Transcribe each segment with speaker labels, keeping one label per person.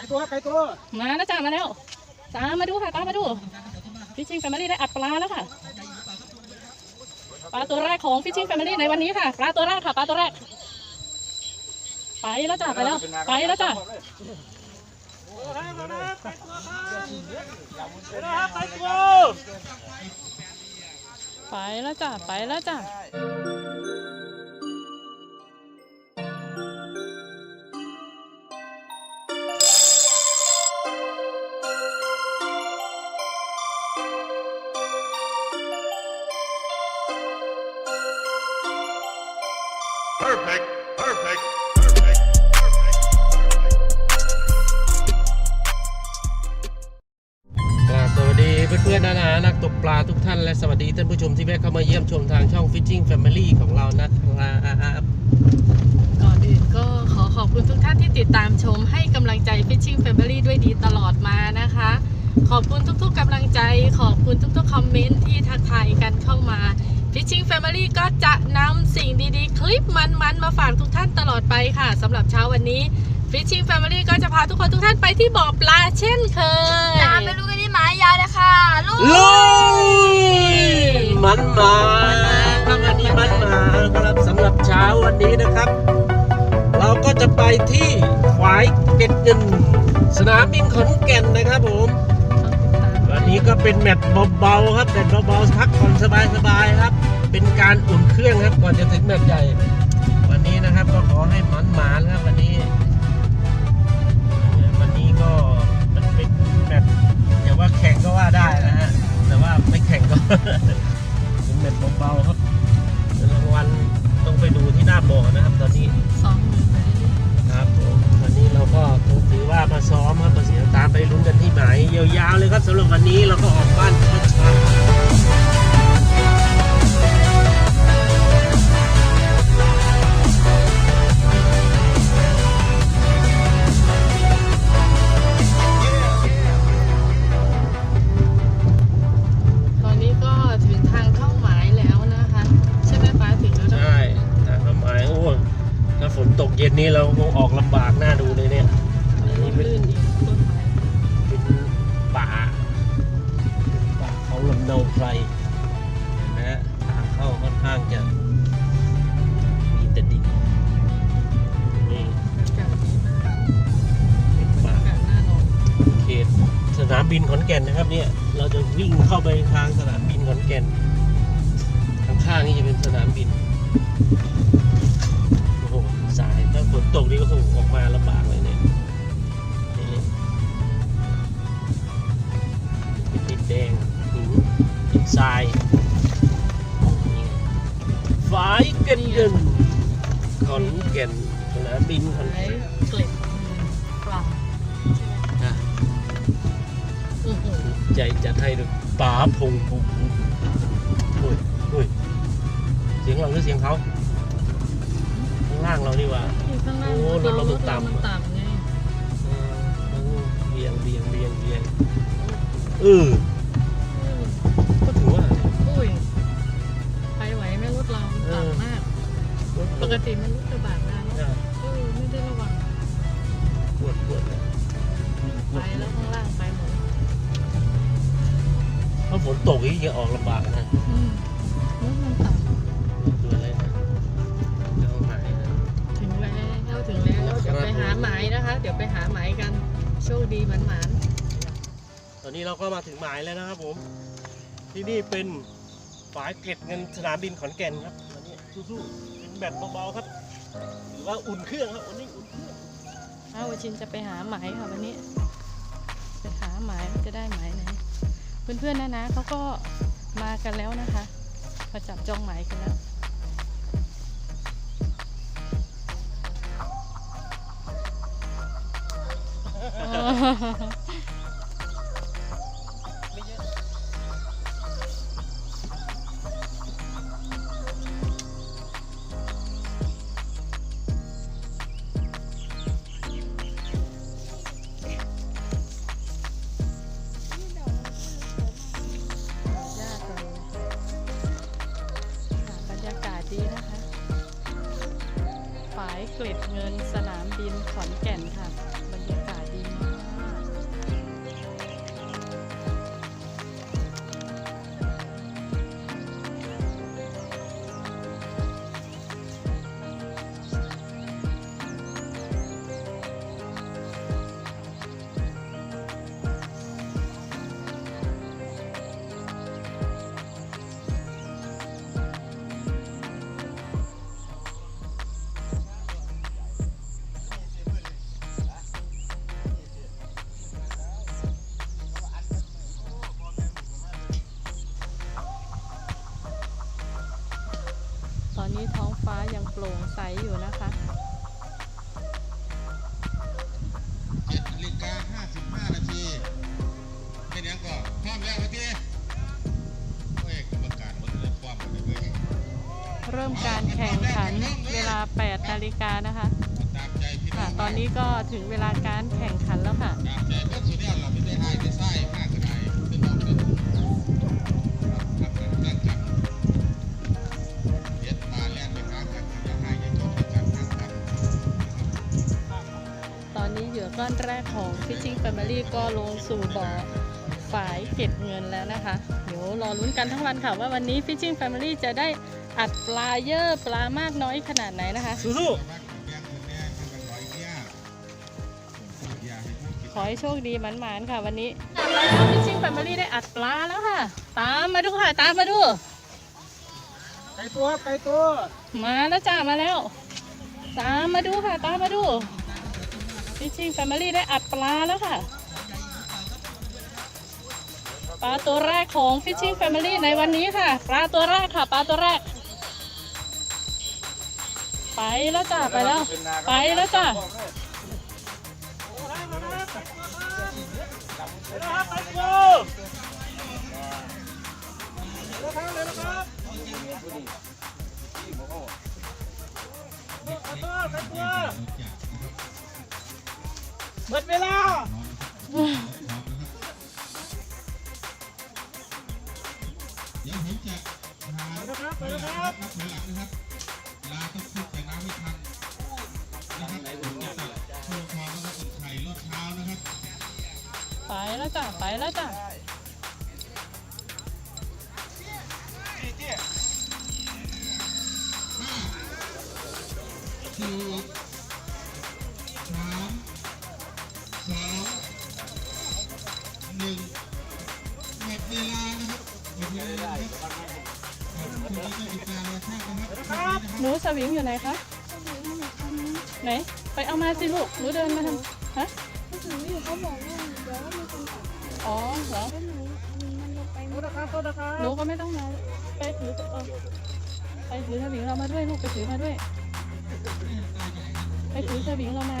Speaker 1: ไก่ตัวไก่ตัว
Speaker 2: มาแล้วจ้ามาแล้วตามมาดูค่ะตามมาดูฟิชชิงแฟมิลี่ได้อัดปลาแล้วค่ะปลาตัวแรกของฟิชชิงแฟมิลี่ในวันนี้ค่ะปลาตัวแรกค่ะปลาตัวแรก ไปแล้วจ้าไปแล้วไปแล้วจ้า
Speaker 1: ไก่ตัว
Speaker 2: ไปแล้วจ้าไปแล้วจ้า
Speaker 3: ชมที่แวะเข้ามาเยี่ยมชมทางช่อง Fishing Family ของเรานะครับ
Speaker 2: ก่อนอื่นก็ขอขอบคุณทุกท่านที่ติดตามชมให้กำลังใจ Fishing Family ด้วยดีตลอดมานะคะ ขอบคุณทุกๆกำลังใจ ขอบคุณทุกๆคอมเมนต์ที่ทักทายกันเข้ามา Fishing Family ก็จะนำสิ่งดีๆ คลิปมันๆมาฝากทุกท่านตลอดไปค่ะสำหรับเช้าวันนี้ Fishing Family ก็จะพาทุกคนทุกท่านไปที่บ่อปลาเช่นเคย
Speaker 4: ตามไปดูกันที่หมายยาวเลยค่ะลูก
Speaker 3: ลุยมันมาครับวันนี้มันมาครับสำหรับเช้าวันนี้นะครับ เราก็จะไปที่ฝายเก็ดเงินสนามบินขอนแก่นนะครับผม วันนี้ก็เป็นแมตช์เบาๆครับแมตช์เบาๆพักผ่อนสบายๆครับ เป็นการอุ่นเครื่องครับก่อนจะถึงแมตช์ใหญ่ วันนี้นะครับก็ขอให้หมันหมานครับวันนี้วัน บิน
Speaker 2: ข
Speaker 3: อนแก่น
Speaker 2: นะ
Speaker 3: ครับเนี่ยเราจะวิ่งเข้าไปทางสนามบินขอนแก่นข้างๆนี่จะเป็นสนามบินโอ้โหสายถ้าฝนตกนี่ก็คงออกมาลำบากเลยเนี่ยนี่เป็นดินแดงหินหินทรายนี่ไงฝายกันเดินขอนแก่นสนามบินขอนแก่น
Speaker 2: ใจ
Speaker 3: จัดให้ดูป๋าพงพงโอ้ยโอ้ยเสียงเราหรือเสียงเขาข้างล่างเราดีกว่า
Speaker 2: ที่ข้างล่าง
Speaker 3: โอ้รถเรามันต่ำ
Speaker 2: มันต่ำไง
Speaker 3: เออโอ้เบียงเบียงเบียงเบียงเออ
Speaker 2: อื นี่เป็
Speaker 3: นฝายเกล็ดเงินสนามบินขอนแก่นครับวันนี้สู้ๆเป็นแบบเบาๆครับหรือว่าอุ่นเครื่องครับวันนี้อุ่นเครื่อง
Speaker 2: เอาวชินจะไปหาหมายค่ะวันนี้ ไปหาหมายจะได้หมายไหนเพื่อนๆนะนะเขาก็มากันแล้วนะคะมาจับจองหมายกันแล้ว ฬิกานะคะ
Speaker 5: ตามใจพี่น้
Speaker 2: ค่ะ
Speaker 5: อง
Speaker 2: ตอนนี้ก็ถึงเวลาการแข่งขันแล้วค่ะ
Speaker 5: ตามใจเพื่อนสุดยอดเราไม่ได้ให้ได้ไส้มากก็ได้เป็นน้องเป็นทำกันกันกันเย็ดมาแล่นไปค้ากันอย่าให้อย่าจบกันกันกัน
Speaker 2: ตอนนี้เหยื่อก้อนแรกของ Fishing Family ก็ลงสู่บ่อฝายเก็บเงินแล้วนะคะ เดี๋ยวรอลุ้นกันทั้งวันค่ะว่าวันนี้ Fishing Family จะได้ อัดปลาเยอะปลามากน้อยขนาดไหนนะคะ
Speaker 3: สู้
Speaker 5: บ้านแบงค์คนนี้คือมันร้อยเงี้ยผมพูดยาให้พูดกิน
Speaker 2: ขอให้โชคดีหมันๆค่ะวันนี้แล้ว Fishing Family ได้อัดปลาแล้วค่ะ ตามมาดูค่ะตามมาดู
Speaker 3: ไก่ตัวไก่ตัว
Speaker 2: มาแล้วจ้ามาแล้ว ตามมาดูค่ะ ตามมาดู Fishing Family ได้อัดปลาแล้วค่ะปลาตัวแรกของ Fishing Family ในวันนี้ค่ะ ปลาตัวแรกค่ะ ปลาตัวแรก ไปแล้วจ้ะ
Speaker 3: ไปแล้ว ไปแล้ว
Speaker 5: จ้ะ ครับหนู
Speaker 2: สวิงอยู่ไหนคะไหน ไปเอามาสิลูกหนูเดินมาทำฮะ
Speaker 4: ถึงอยู่เขาบอกว่าเดี๋ยวมีคนตัด
Speaker 2: อ๋อเหรอ
Speaker 4: แล้วหนูมันจะไป
Speaker 3: โทษนะครับโทษนะครับ
Speaker 2: หนูก็ไม่ต้องมาไปถือเออไปถือสวิงเรามาด้วยลูกไปถือมาด้วย ไปถือสวิงเรามามา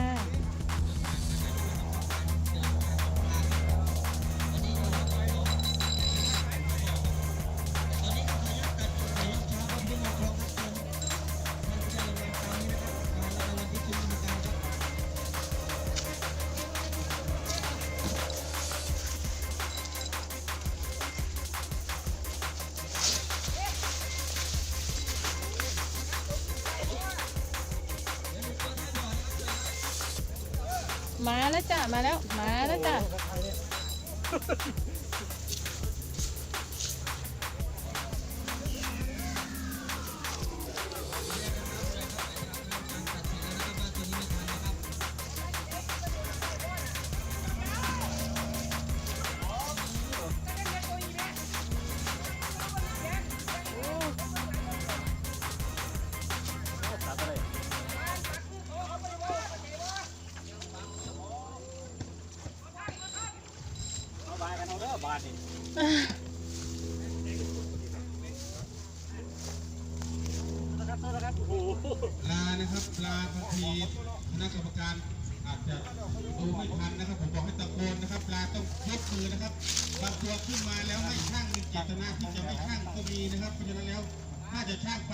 Speaker 2: แล้ว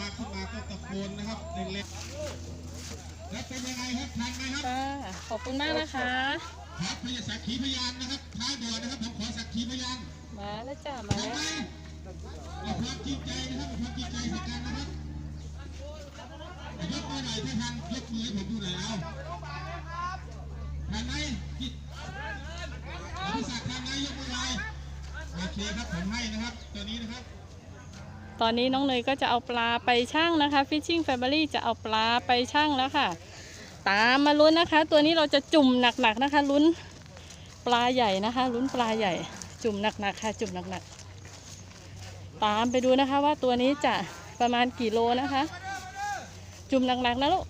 Speaker 2: าจะ
Speaker 5: ช่างปลาขึ้นมาก็ตะโกนนะครับเล็กๆแล้วเป็นยังไงครับทันไหมครับ
Speaker 2: ค่ะขอบคุณมากนะคะ
Speaker 5: ครับพยาสักขีพยานนะครับท้ายด่วนนะครับผมขอสักขีพยาน
Speaker 2: มาแล้วจ้ะมา
Speaker 5: ทำ
Speaker 2: แล้ว
Speaker 5: ไมเอาความจริงใจนะครับเอาความจริงใจให้กันนะครับยกมือหน่อยถ้าทันยกมือให้ผมดูหน่อยเอาทันไหมพี่อภิศักดิ์ทันไหมยกมือหน่อยโอเคครับผมให้นะครับตัวนี้นะครับ
Speaker 2: ตอนนี้น้องเนยก็จะเอาปลาไปช่างนะคะ Fishing Family จะเอาปลาไปช่างแล้วค่ะ ตามมาลุ้นนะคะ ตัวนี้เราจะจุ่มหนักๆนะคะ ลุ้นปลาใหญ่นะคะ ลุ้นปลาใหญ่ จุ่มหนักๆค่ะ จุ่มหนักๆ ตามไปดูนะคะว่าตัวนี้จะประมาณกี่โลนะคะ จุ่มหนักๆนะลูก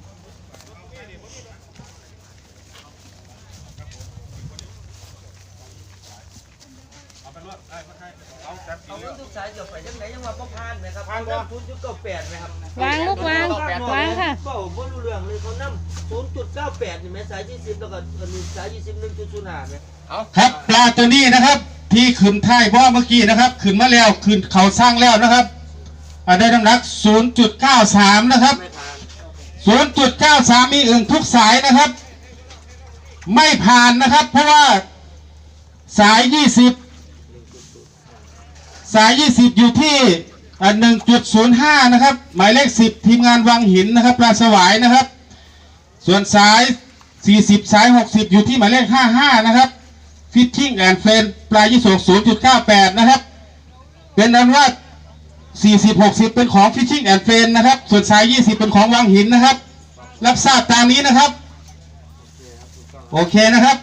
Speaker 5: เอาเป็นว่าได้ไม่ใช่เอา
Speaker 3: เอาเงินทุกสายเดี๋ยวไปยังไหนยังว่าบ่ผ่านไหมครับผ่านบ่ ศูนย์จุดเก้าแปดไหมครับ
Speaker 2: วางลูกวางวางค่ะ
Speaker 3: เป้าบ่รู้เรื่องเลยเขานั่ศูนย์จุดเก้าแปดนี่ไหมสายยี่สิบแล้วก็อันนี้สายยี่สิบหนึ่งจุดศูนย์ห้าไหม
Speaker 5: ครับปลาตัวนี้นะครับ ที่ขึ้นท้ายบ่อเมื่อกี้นะครับ ขึ้นมาแล้วขึ้นเขาสร้างแล้วนะครับอ่าได้น้ำหนัก 0.93 นะครับ
Speaker 3: ไม่ผ่าน
Speaker 5: 0.93 มีอึ่งทุกสายนะครับ ไม่ผ่านนะครับ เพราะว่าสาย 20 สาย 20 อยู่ที่อ่า1.05 นะครับ หมายเลข 10 ทีมงานวังหินนะครับปลาสวายนะครับ ส่วนสาย 40 สาย 60 อยู่ที่หมายเลข 55 นะครับฟิชชิ่งแอนด์เฟนปลายยี่สงศูนย์จุดเก0.98นะครับ เป็นนั้นว่า40 60เป็นของฟิชชิ่งแอนด์เฟนนะครับ ส่วนสาย20เป็นของวังหินนะครับ รับทราบตามนี้นะครับ โอเคนะครับ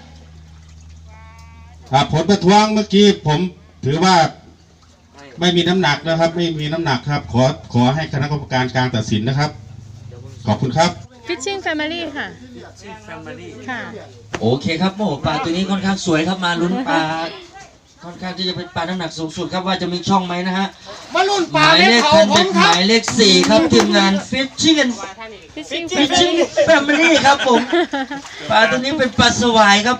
Speaker 5: ครับผลประท้วงเมื่อกี้ผมถือว่า ไม่มีน้ำหนักนะครับ ไม่มีน้ำหนักครับ ขอขอให้คณะกรรมการกลางตัดสินนะครับ ขอบคุณครับ
Speaker 2: Fishing Family ค่ะ ค่ะ
Speaker 1: โอเคครับโอ้ปลาตัวนี้ค่อนข้างสวยครับมาลุ้นปลาค่อนข้างที่จะเป็นปลาน้ำหนักสูงสุดครับว่าจะมีช่องไหมนะฮะ
Speaker 3: มาลุ่น
Speaker 1: หมายเลขพันเป็นหมายเลขสี่ครับทีมงาน Fishing and
Speaker 2: Fishing
Speaker 1: Fishing
Speaker 2: Family
Speaker 1: Family ครับผมปลาตัวนี้เป็นปลาสวายครับ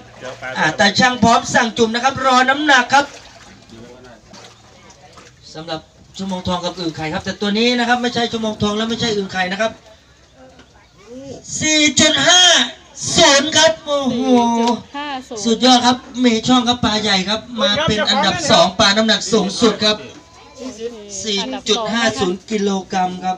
Speaker 1: อ่าแต่ช่างพร้อมสั่งจุ่มนะครับ รอน้ำหนักครับ สำหรับชั่วโมงทองกับอึ่งไข่ครับ แต่ตัวนี้นะครับไม่ใช่ชั่วโมงทองและไม่ใช่อึ่งไข่นะครับ 4.5ครับโอ้โห
Speaker 2: ห้าศูน
Speaker 1: สุด
Speaker 2: ย์
Speaker 1: ยอดครับมีช่องครับปลาใหญ่ครับ มาเป็นอันดับสองปลาน้ำหนักสูงสุดครับ 4.50กิโลกรัมครับ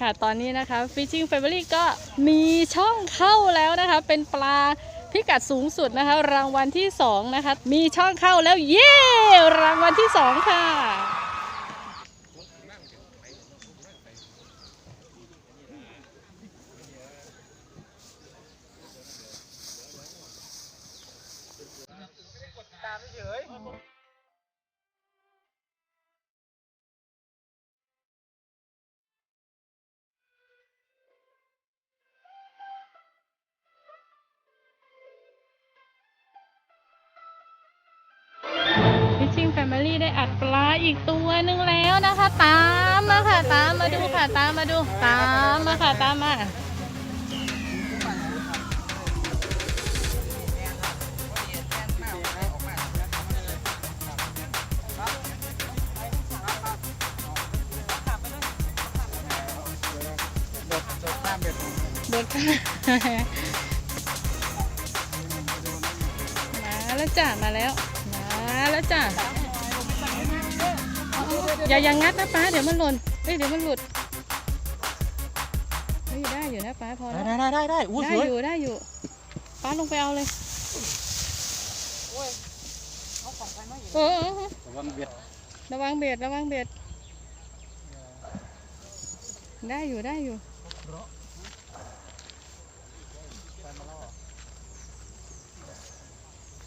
Speaker 2: ค่ะตอนนี้นะคะ Fishing Family ก็มีช่องเข้าแล้วนะคะ เป็นปลา พิกัดสูงสุดนะคะ รางวัลที่ 2 นะคะ มีช่องเข้าแล้วเย้ รางวัลที่ 2 ค่ะ กตัวหนึ่งแล้วนะคะ ตามมาค่ะ ตามมาดูค่ะ ตามมาดู ตามมาค่ะ ตามมามาแล้วจ้ะ มาแล้ว มาแล้วจ้ะ อย่าอย่างงัดนะป้าเดี๋ยวมันหล่นเอ้ยเดี๋ยวมันหลุดเฮ้ยได้อยู่นะป้าพอแล้ว
Speaker 3: ได้ได้ได้ได้อู้
Speaker 2: ได้
Speaker 3: สวย
Speaker 2: อยู่ได้อยู่ป้าลงไปเอาเลยเออเออเออระวังเบ็ดระวังเบ็ดระวังเบ็ดได้อยู่ได้อยู่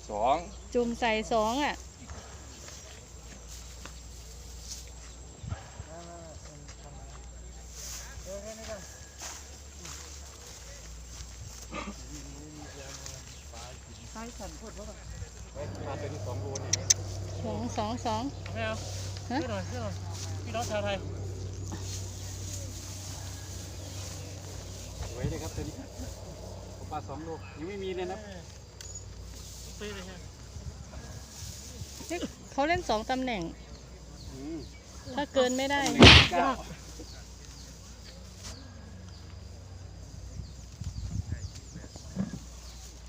Speaker 6: สอง
Speaker 2: จุ่มใส่สองอะ สองสองสอง
Speaker 3: ไม่เอา
Speaker 2: ฮะ
Speaker 3: ช่วยหน่อยช่วยหน่อยพี่น้องชาวไทย
Speaker 6: สวยเลยครับตัวนี้ปลาสองโลยังไม่มีเลยนะ
Speaker 3: ซื้อเลยฮะ
Speaker 2: เฮ้ยเขาเล่นสองตำแหน่ง
Speaker 6: อืม
Speaker 2: ถ้าเกินไม่ได้
Speaker 6: เก้า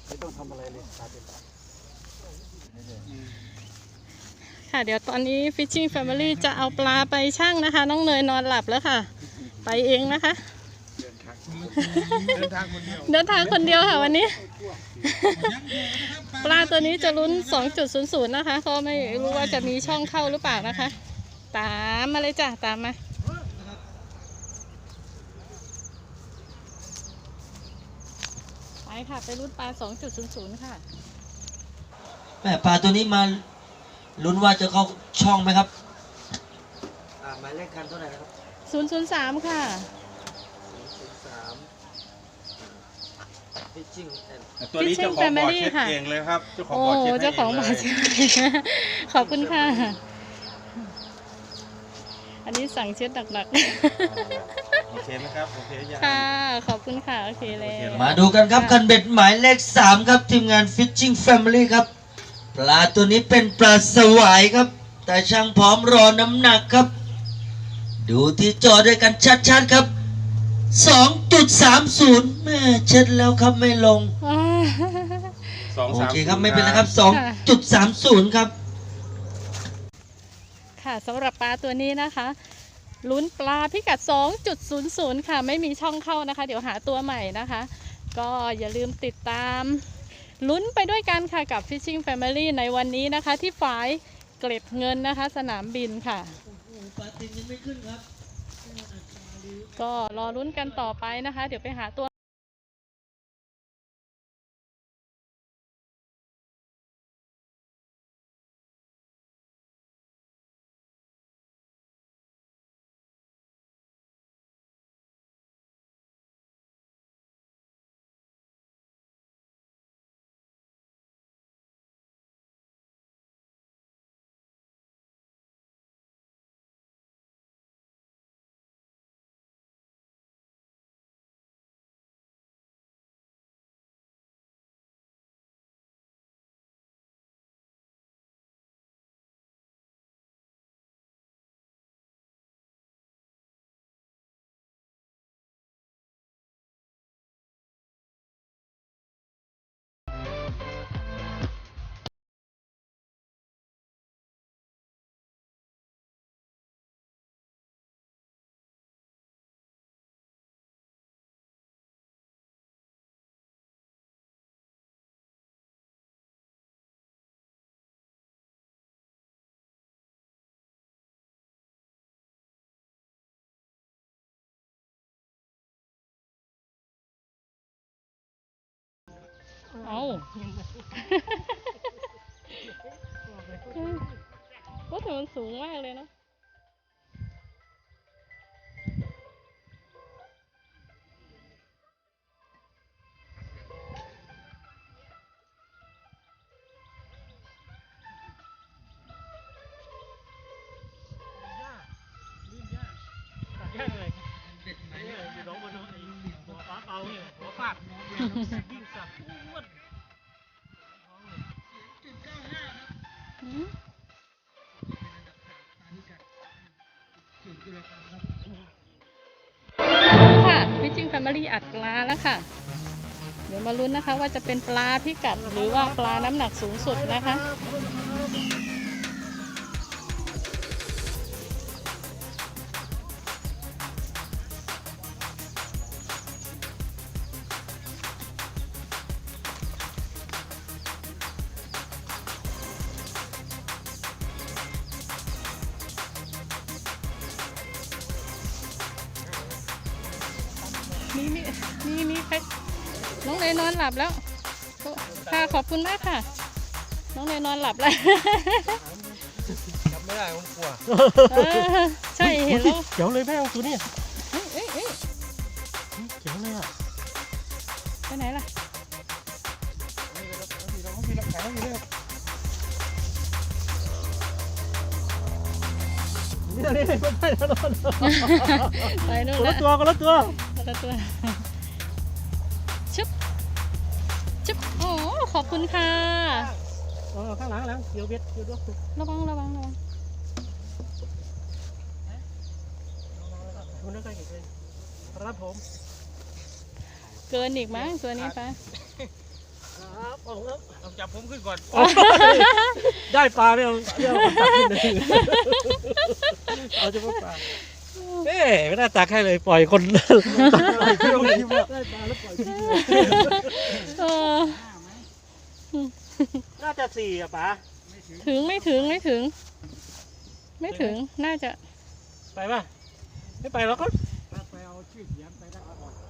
Speaker 6: ไม่ต้องทำอะไรเลยตาเป็น
Speaker 2: ค่ะเดี๋ยวตอนนี้ Fishing Family จะเอาปลาไปชั่งนะคะ น้องเนยนอนหลับแล้วค่ะ ไปเองนะคะ
Speaker 5: เดินทางคนเดียว
Speaker 2: เดินทางคนเดียวค่ะวันนี้ ปลาตัวนี้จะลุ้น 2.00 นะคะก็ไม่รู้ว่าจะมีช่องเข้าหรือเปล่านะคะ ตามมาเลยจ้ะตามมาไปค่ะไปลุ้นปลา 2.00 ค่ะ
Speaker 1: แม่ปลาตัวนี้มาลุ้นว่าจะเข้าช่องไหมครับอ่าหมายเลขคันเท่าไหร่นะครับ
Speaker 2: 003 ค่ะ
Speaker 1: สาม Fishing and
Speaker 6: ตัวนี้เจ้าของบ่อเช็ดเองเลยครับเจ้าของ
Speaker 2: โอ้
Speaker 6: บ่อเช็ดให้
Speaker 2: เจ้าของ
Speaker 6: เอง
Speaker 2: บ่อ
Speaker 6: เลย
Speaker 2: เช็ดขอบคุณค่ะ อันนี้สั่งเช็ดหนัก
Speaker 6: โอเคไหมครับ โอเคยัง
Speaker 2: ๆ ค่ะ ขอบคุณค่ะ โอเคเลย
Speaker 1: มาดูกันครับคันเบ็ดหมายเลข 3 ครับ ทีมงาน Fishing Family ครับ ปลาตัวนี้เป็นปลาสวายครับ แต่ช่างพร้อมรอน้ำหนักครับ ดูที่จอด้วยกันชัดๆครับ 2.30แม่เช็ดแล้วครับไม่ลง
Speaker 6: สอง
Speaker 1: โอ
Speaker 6: สาม
Speaker 1: เคครับไม่เป็นไรครับ2.30ครับ
Speaker 2: ค่ะสำหรับปลาตัวนี้นะคะลุ้นปลาพิกัด 2.00 ค่ะ ไม่มีช่องเข้านะคะ เดี๋ยวหาตัวใหม่นะคะ ก็อย่าลืมติดตามลุ้นไปด้วยกันค่ะกับ Fishing Family ในวันนี้นะคะ ที่ฝายเกล็ดเงินนะคะ สนามบินค่ะ
Speaker 1: ปลาตินยังไม่ขึ้นครับ
Speaker 2: ก็รอลุ้นกันต่อไปนะคะ เดี๋ยวไปหาตัว เอาว่าแต่มันสูงมากเลยเนาะ อืมค่ะพิชิงแฟมิลี่อัดปลาแล้วค่ะ เดี๋ยวมาลุ้นนะคะว่าจะเป็นปลาพิกัดหรือว่าปลาน้ำหนักสูงสุดนะคะ ค่ะขอบคุณมากค่ะ น้องเนยนอนหลับแล้ว
Speaker 1: จับไม่ได้ผมกลัว
Speaker 2: เออใช่เห็นแล้ว
Speaker 3: เขียวเลยแม่งตัวนี้
Speaker 2: เอ้ยเอ้ยเอ้ย
Speaker 3: เขียวเลยอะ
Speaker 2: ไปไหนล่ะ
Speaker 3: นี่นี่ไม่ได้แล้ว
Speaker 2: ไปนู่น
Speaker 3: คน
Speaker 2: ละ
Speaker 3: ละตัวคนละตัว
Speaker 2: คนละตัว อ้ขอบคุณค่ะ
Speaker 3: เออข้างหลังหลังเขียวเบ็ดเขียวด้วย
Speaker 2: ระวังระวังระวัง
Speaker 3: คุณนั่งใกล้ๆเลยครับผม
Speaker 2: เกินอีกมั้งตัวนี้ไป
Speaker 3: ครับผมครับ
Speaker 6: ต้องจับผมขึ้นก่อน
Speaker 3: ได้ปลาไม่เอาเที่ยวตักขึ้นเลยเอาเฉพาะปลาเอ๊ะไม่น่าตักให้เลยปล่อยคนตักอะไรเที่ยวที่ว่าได้ปลาแล้วปล่อยที่เดียว
Speaker 2: เออ
Speaker 3: น่าจะสี่อะป๋า
Speaker 2: ถึงไม่ถึงไม่ถึง ไม่ถึงน่าจะ
Speaker 3: ไปป่ะ ไม่ไปแล้วก็
Speaker 6: ไปเอาชื่อเสียงไปได้เอาออก
Speaker 3: โอ้ย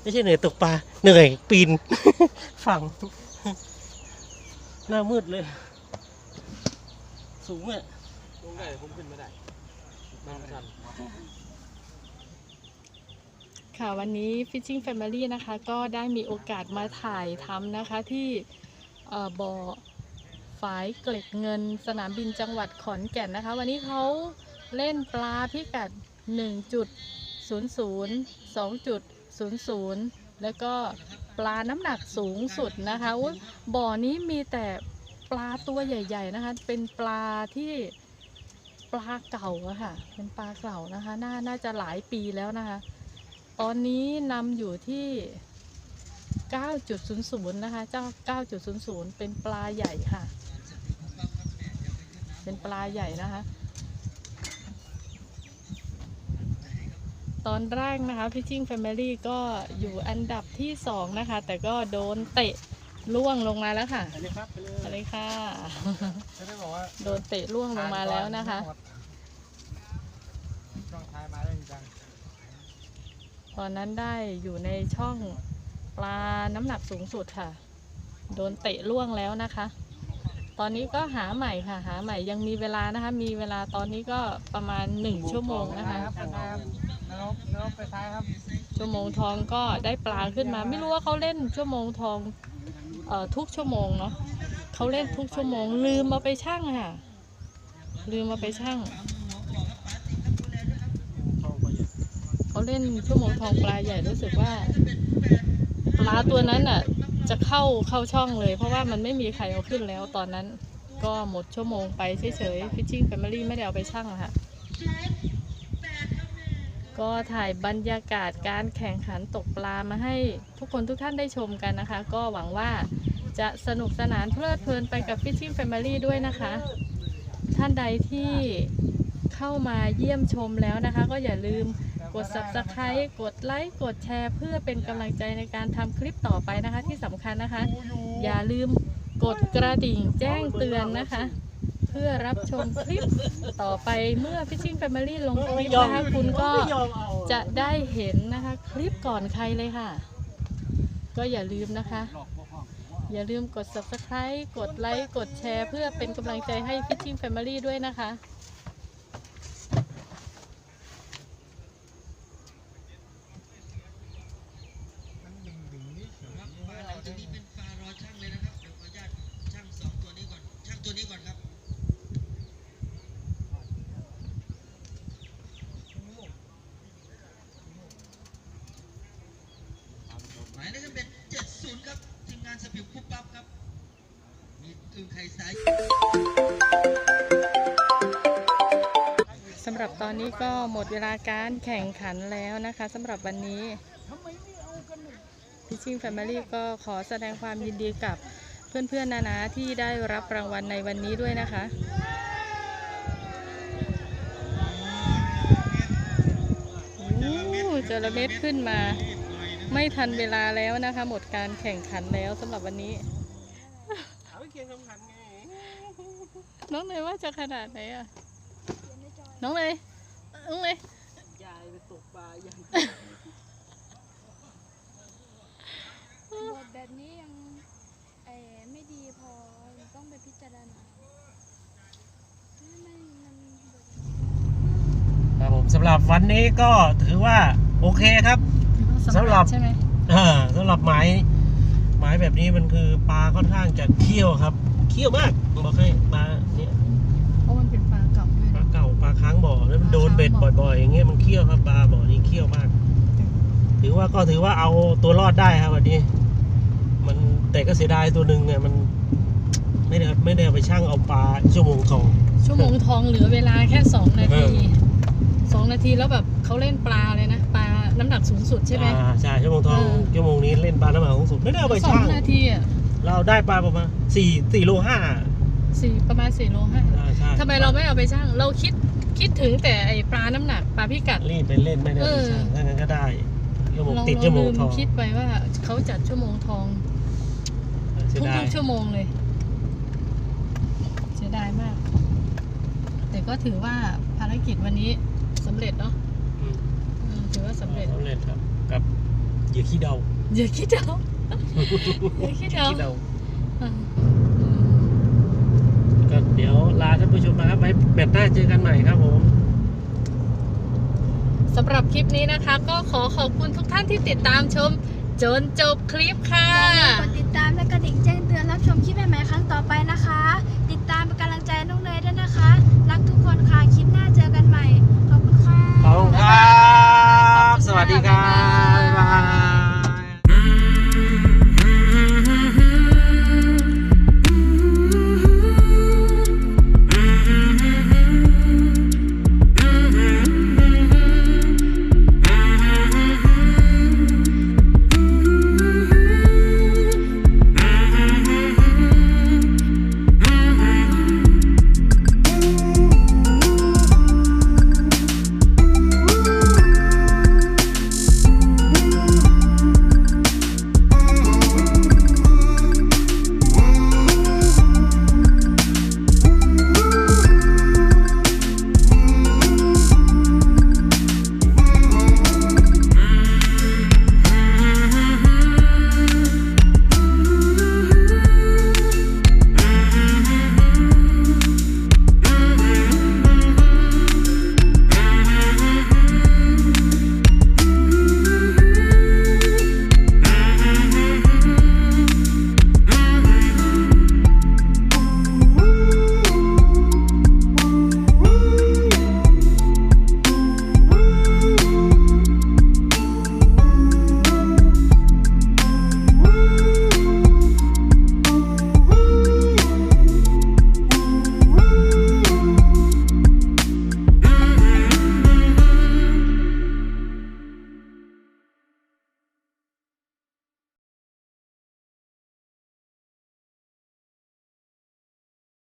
Speaker 3: ไม่ใช่เหนื่อยตกปลาเหนื่อยปีน ฝั่งหน้ามืดเลย สูงอะ
Speaker 6: ลงได้ผมขึ้นไม่ได้มันสั่น
Speaker 2: ค่ะวันนี้ Fishing Family นะคะก็ได้มีโอกาสมาถ่ายทำนะคะที่เอ่อบ่อฝายเกล็ดเงินสนามบินจังหวัดขอนแก่นนะคะ วันนี้เขาเล่นปลาพิกัด 0.02.00 แล้วก็ปลาน้ำหนักสูงสุดนะคะบ่อนี้มีแต่ปลาตัวใหญ่ ๆนะคะ เป็นปลาที่ปลาเก่าอะค่ะ เป็นปลาเก่านะคะน่าน่าจะหลายปีแล้วนะคะ ตอนนี้นำอยู่ที่ 9.00 นะคะ เจ้า 9.00 เป็นปลาใหญ่ค่ะ เป็นปลาใหญ่นะคะ ตอนแรกนะคะ Fishing Family ก็อยู่อันดับที่ 2 นะคะ แต่ก็โดนเตะล่วงลงมาแล้วค่ะ
Speaker 6: ไปเลยครับไปเลย
Speaker 2: อะไรค่ะ
Speaker 6: จะได้บอกว่า
Speaker 2: โดนเตะล่วงลงมาแล้วนะคะ
Speaker 6: ช่องท้ายมาได้จัง
Speaker 2: ตอนนั้นได้อยู่ในช่องปลาน้ำหนักสูงสุดค่ะ โดนเตะล่วงแล้วนะคะ ตอนนี้ก็หาใหม่ค่ะ หาใหม่ยังมีเวลานะคะ มีเวลาตอนนี้ก็ประมาณ1ชั่วโมงนะคะ
Speaker 6: ครับไปท้ายครับนรกนรกไปท้ายครับ
Speaker 2: ชั่วโมงทองก็ได้ปลาขึ้นมา ไม่รู้ว่าเขาเล่นชั่วโมงทองเอ่อทุกชั่วโมงเนาะเขาเล่นทุกชั่วโมง ลืมมาไปชั่งค่ะ ลืมมาไปชั่งเขาเล่นชั่วโมงทองปลาใหญ่รู้สึกว่าปลาตัวนั้นอะ จะเข้าเข้าช่องเลย เพราะว่ามันไม่มีใครเอาขึ้นแล้วตอนนั้น ก็หมดชั่วโมงไปเฉยๆ Fishing Family ไม่ได้เอาไปชั่งอะค่ะ ก็ถ่ายบรรยากาศการแข่งขันตกปลามาให้ทุกคนทุกท่านได้ชมกันนะคะ ก็หวังว่าจะสนุกสนานเพลิดเพลินไปกับ Fishing Family ด้วยนะคะ ท่านใดที่เข้ามาเยี่ยมชมแล้วนะคะ ก็อย่าลืมกด subscribe กดไลค์กดแชร์เพื่อเป็นกำลังใจในการทำคลิปต่อไปนะคะที่สำคัญนะคะ อย่าลืมกดกระดิ่งแจ้งเตือนนะคะ เพื่อรับชมคลิปต่อไปเมื่อ Fishing Family ลงคลิปนะคะคุณก็
Speaker 3: ไม่ยอมเอา
Speaker 2: จะได้เห็นนะคะคลิปก่อนใครเลยค่ะ ก็อย่าลืมนะคะ อย่าลืมกด subscribe กดไลค์กดแชร์เพื่อเป็นกำลังใจให้ Fishing Family ด้วยนะคะ
Speaker 1: เราจะนี่เป็นปลารอช่างเลยนะครับเดี๋ยวขออนุญาตช่างสองตัวนี้ก่อนช่างตัวนี้ก่อนครับ
Speaker 2: ตอนนี้ก็หมดเวลาการแข่งขันแล้วนะคะสำหรับวันนี้ Fishing Family ก็ขอแสดงความยินดีกับเพื่อนๆนานาที่ได้รับรางวัลในวันนี้ด้วยนะคะโอ้จระเม็ดขึ้นมา ไม่ทันเวลาแล้วนะคะ หมดการแข่งขันแล้วสำหรับวันนี้
Speaker 3: น้
Speaker 2: องเนยว่าจะขนาดไหนอะ น้องเนย องเนย
Speaker 3: ยายไปตกปลาใหญ่
Speaker 4: บทแบบนี้ยังเอ่อไม่ดีพอต้องไปพิจารณาไม่ไม่มันบท
Speaker 3: ครับผมสำหรับวันนี้ก็ถือว่าโอเคครับ สำหรับ
Speaker 2: ใช่ไหม
Speaker 3: อ่าสำหรับหมายหมายแบบนี้มันคือปลาค่อนข้างจะเคี่ยวครับ เคี่ยวมากบอกให้ปลาเนี่ย ค้างบ่อแล้วมันโดนเบ็ด
Speaker 2: ปลาค้างบ่
Speaker 3: บ่
Speaker 2: อ
Speaker 3: อยๆอย่างเงี้ยมันเคี่ยวครับปลาบ่อนี้เคี่ยวมาก ถือว่าก็ถือว่าเอาตัวรอดได้ครับวันนี้ มันแต่ก็เสียดายตัวหนึ่งเนี่ยมัน ไม่ได้ไม่ได้เอาไปช่างเอาปลาชั่วโมงทอง
Speaker 2: ชั่วโมงทองเหลือเวลาแค่สองนา
Speaker 3: เอ
Speaker 2: ที
Speaker 3: อ
Speaker 2: สองนาทีแล้วแบบเขาเล่นปลาเลยนะปลาน้ำหนักสูงสุดใช่ไหม
Speaker 3: อ่าใช่ชั่วโมงทอง
Speaker 2: เออ
Speaker 3: ชั่วโมงนี้เล่นปลาน้ำหนักของสุดไม่ได้เอาไป
Speaker 2: สอง
Speaker 3: ช่าง
Speaker 2: นาทีอะ
Speaker 3: เราได้ปลาประมาณสี่สี่โลห้า
Speaker 2: สี่ประมาณสี่โลห้า
Speaker 3: อ่าใช่
Speaker 2: ทำไมเราไม่เอาไปช่าง เราคิด คิดถึงแต่ไอปลาน้ำหนักปลาพิกัด
Speaker 3: รีบไปเล่นไม่ได้เอาไปช่างถ้างั้นก็ได้ชั่วโมง
Speaker 2: เรา
Speaker 3: ติด
Speaker 2: เรา
Speaker 3: ชั่วโม
Speaker 2: ลื
Speaker 3: ง
Speaker 2: ม
Speaker 3: ทอง
Speaker 2: คิดไปว่าเขาจัดชั่วโมงทอง
Speaker 3: เสีย
Speaker 2: ทุก
Speaker 3: ดาย
Speaker 2: ๆชั่วโมงเลยเสียดายมาก แต่ก็ถือว่าภารกิจวันนี้สำเร็จเนาะ
Speaker 3: อืม
Speaker 2: อืมถือว่าสำเร็จ
Speaker 3: สำเร็จครับ กับเหยื่อขี้เดา
Speaker 2: อย่าคิดเอาอย่าคิดเอา
Speaker 3: ขี้เดา็เดี๋ยวลาท่านผู้ชมนะครับไว้แบตหน้าเจอกันใหม่ครับผม
Speaker 2: สำหรับคลิปนี้นะคะ ก็ขอขอบคุณทุกท่านที่ติดตามชม จนจบคลิปค่ะ
Speaker 4: อย่าลืมกดติดตามและกระดิ่งแจ้
Speaker 7: งเตือนรับชมคลิปใหม่ๆครั้งต่อไปนะคะ